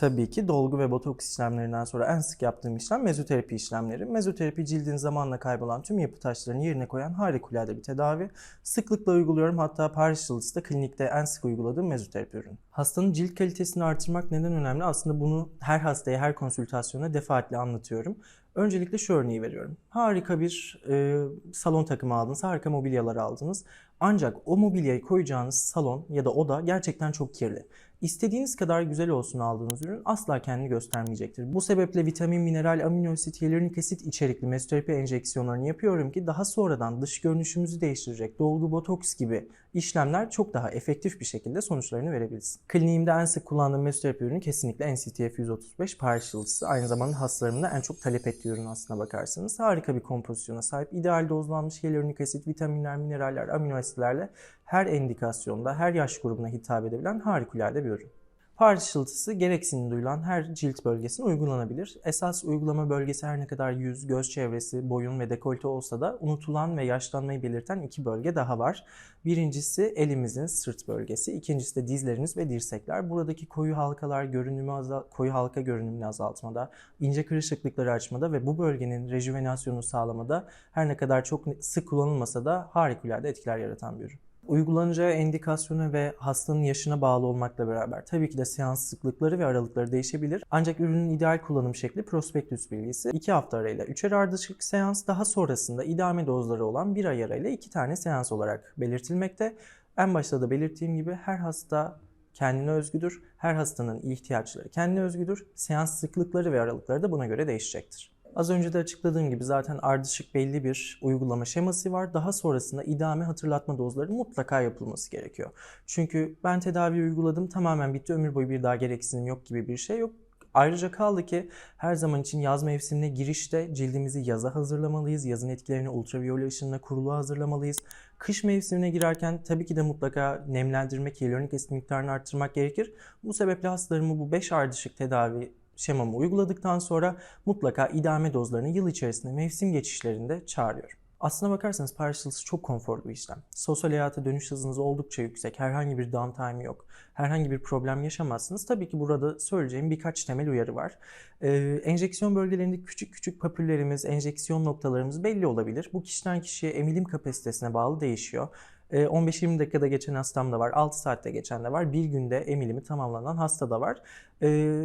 Tabii ki dolgu ve botoks işlemlerinden sonra en sık yaptığım işlem mezoterapi işlemleri. Mezoterapi cildin zamanla kaybolan tüm yapı taşlarını yerine koyan harikulade bir tedavi. Sıklıkla uyguluyorum hatta Paris Yıldız'da klinikte en sık uyguladığım mezoterapi ürünü. Hastanın cilt kalitesini artırmak neden önemli? Aslında bunu her hastaya, her konsültasyona defaatle anlatıyorum. Öncelikle şu örneği veriyorum. Harika bir e, salon takımı aldınız, harika mobilyalar aldınız. Ancak o mobilyayı koyacağınız salon ya da oda gerçekten çok kirli. İstediğiniz kadar güzel olsun aldığınız ürün asla kendini göstermeyecektir. Bu sebeple vitamin, mineral, amino asit, hyaluronik asit içerikli mezoterapi enjeksiyonlarını yapıyorum ki daha sonradan dış görünüşümüzü değiştirecek dolgu, botoks gibi işlemler çok daha efektif bir şekilde sonuçlarını verebilsin. Kliniğimde en sık kullandığım mezoterapi ürünü kesinlikle NCTF 135 Paris Yıldızı. Aynı zamanda hastalarımın da en çok talep ettiği ürün aslına bakarsanız. Harika bir kompozisyona sahip, ideal dozlanmış hyaluronik asit, vitaminler, mineraller, amino asitlerle her endikasyonda, her yaş grubuna hitap edebilen harikulade bir ürün. Far ışıltısı gereksinim duyulan her cilt bölgesine uygulanabilir. Esas uygulama bölgesi her ne kadar yüz, göz çevresi, boyun ve dekolte olsa da unutulan ve yaşlanmayı belirten iki bölge daha var. Birincisi elimizin sırt bölgesi, ikincisi de dizleriniz ve dirsekler. Buradaki koyu halkalar görünümü azal koyu halka görünümünü azaltmada, ince kırışıklıkları açmada ve bu bölgenin rejuvenasyonunu sağlamada her ne kadar çok sık kullanılmasa da harikulade etkiler yaratan bir ürün. Uygulanacağı endikasyona ve hastanın yaşına bağlı olmakla beraber tabii ki de seans sıklıkları ve aralıkları değişebilir. Ancak ürünün ideal kullanım şekli prospektüs bilgisi 2 hafta arayla 3'er ardışık seans daha sonrasında idame dozları olan 1 ay arayla 2 tane seans olarak belirtilmekte. En başta da belirttiğim gibi her hasta kendine özgüdür. Her hastanın ihtiyaçları kendine özgüdür. Seans sıklıkları ve aralıkları da buna göre değişecektir. Az önce de açıkladığım gibi zaten ardışık belli bir uygulama şeması var. Daha sonrasında idame hatırlatma dozları mutlaka yapılması gerekiyor. Çünkü ben tedavi uyguladım tamamen bitti ömür boyu bir daha gereksinim yok gibi bir şey yok. Ayrıca kaldı ki her zaman için yaz mevsimine girişte cildimizi yaza hazırlamalıyız. Yazın etkilerini ultraviyole ışınla kuruluğa hazırlamalıyız. Kış mevsimine girerken tabii ki de mutlaka nemlendirmek, hyaluronik asit miktarını arttırmak gerekir. Bu sebeple hastalarımı bu 5 ardışık tedavi şemamı uyguladıktan sonra mutlaka idame dozlarını yıl içerisinde mevsim geçişlerinde çağırıyorum. Aslına bakarsanız Parcels çok konforlu bir işlem. Sosyal hayata dönüş hızınız oldukça yüksek. Herhangi bir downtime yok. Herhangi bir problem yaşamazsınız. Tabii ki burada söyleyeceğim birkaç temel uyarı var. Ee, enjeksiyon bölgelerinde küçük küçük papüllerimiz, enjeksiyon noktalarımız belli olabilir. Bu kişiden kişiye emilim kapasitesine bağlı değişiyor. 15-20 dakikada geçen hastam da var, 6 saatte geçen de var, bir günde emilimi tamamlanan hasta da var.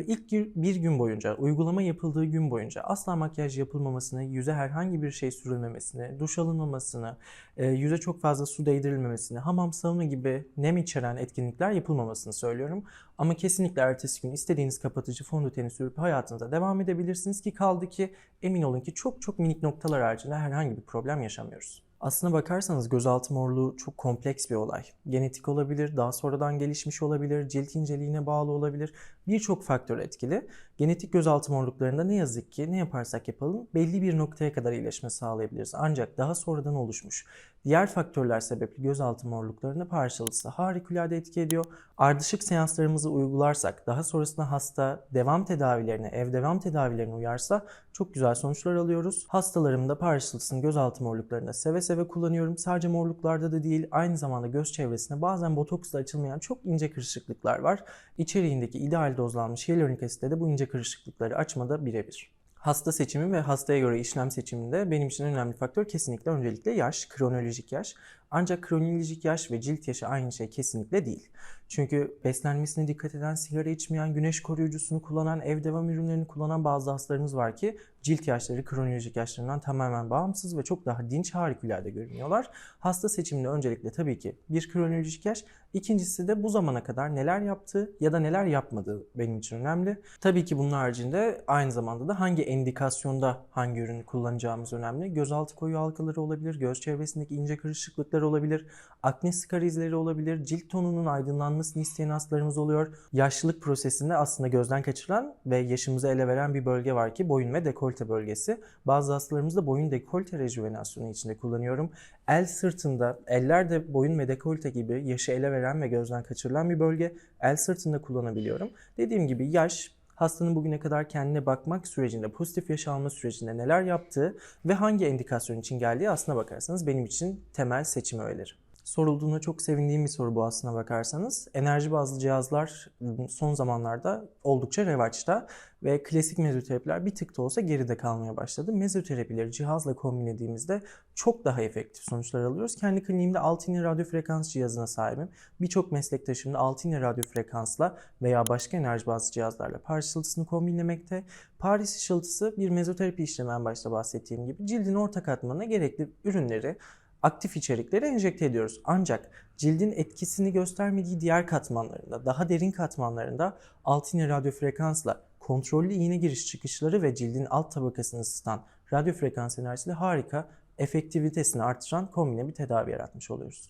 İlk bir gün boyunca, uygulama yapıldığı gün boyunca asla makyaj yapılmamasını, yüze herhangi bir şey sürülmemesini, duş alınmamasını, yüze çok fazla su değdirilmemesini, hamam, sauna gibi nem içeren etkinlikler yapılmamasını söylüyorum. Ama kesinlikle ertesi gün istediğiniz kapatıcı fondöteni sürüp hayatınıza devam edebilirsiniz ki kaldı ki emin olun ki çok çok minik noktalar haricinde herhangi bir problem yaşamıyoruz. Aslına bakarsanız gözaltı morluğu çok kompleks bir olay. Genetik olabilir, daha sonradan gelişmiş olabilir, cilt inceliğine bağlı olabilir. Birçok faktör etkili. Genetik gözaltı morluklarında ne yazık ki ne yaparsak yapalım belli bir noktaya kadar iyileşme sağlayabiliriz. Ancak daha sonradan oluşmuş diğer faktörler sebeple gözaltı morluklarında parçalısı harikulade etki ediyor. Ardışık seanslarımızı uygularsak, daha sonrasında hasta devam tedavilerine, ev devam tedavilerine uyarsa çok güzel sonuçlar alıyoruz. Hastalarımda parçalısının gözaltı morluklarında seve seve kullanıyorum. Sadece morluklarda da değil, aynı zamanda göz çevresinde bazen botoksla açılmayan çok ince kırışıklıklar var. İçeriğindeki ideal dozlanmış hyaluronik asitte de bu ince kırışıklıkları açmada birebir. Hasta seçimi ve hastaya göre işlem seçiminde benim için önemli faktör kesinlikle öncelikle yaş, kronolojik yaş. Ancak kronolojik yaş ve cilt yaşı aynı şey kesinlikle değil. Çünkü beslenmesine dikkat eden, sigara içmeyen, güneş koruyucusunu kullanan, ev devam ürünlerini kullanan bazı hastalarımız var ki cilt yaşları kronolojik yaşlarından tamamen bağımsız ve çok daha dinç harikulade görünüyorlar. Hasta seçiminde öncelikle tabii ki bir kronolojik yaş, ikincisi de bu zamana kadar neler yaptığı ya da neler yapmadığı benim için önemli. Tabii ki bunun haricinde aynı zamanda da hangi endikasyonda hangi ürünü kullanacağımız önemli. Gözaltı koyu halkaları olabilir, göz çevresindeki ince kırışıklıklar olabilir, akne skar izleri olabilir, cilt tonunun aydınlanmasını isteyen hastalarımız oluyor. Yaşlılık prosesinde aslında gözden kaçırılan ve yaşımızı ele veren bir bölge var ki boyun ve dekolte bölgesi. Bazı hastalarımızda boyun dekolte rejuvenasyonu içinde kullanıyorum. El sırtında, eller de boyun ve dekolte gibi yaşı ele veren ve gözden kaçırılan bir bölge. El sırtında kullanabiliyorum. Dediğim gibi yaş, hastanın bugüne kadar kendine bakmak sürecinde, pozitif yaş alma sürecinde neler yaptığı ve hangi endikasyon için geldiği aslına bakarsanız benim için temel seçim öğeleri. Sorulduğuna çok sevindiğim bir soru bu aslına bakarsanız. Enerji bazlı cihazlar son zamanlarda oldukça revaçta ve klasik mezoterapiler bir tık da olsa geride kalmaya başladı. Mezoterapileri cihazla kombinlediğimizde çok daha efektif sonuçlar alıyoruz. Kendi kliniğimde 6 iğne radyo frekans cihazına sahibim. Birçok meslektaşım da 6 iğne radyo frekansla veya başka enerji bazlı cihazlarla Paris ışıltısını kombinlemekte. Paris ışıltısı bir mezoterapi işlemi en başta bahsettiğim gibi cildin orta katmanına gerekli ürünleri aktif içerikleri enjekte ediyoruz. Ancak cildin etkisini göstermediği diğer katmanlarında, daha derin katmanlarında alt iğne radyo frekansla kontrollü iğne giriş çıkışları ve cildin alt tabakasını ısıtan radyo frekans enerjisiyle harika efektivitesini artıran kombine bir tedavi yaratmış oluyoruz.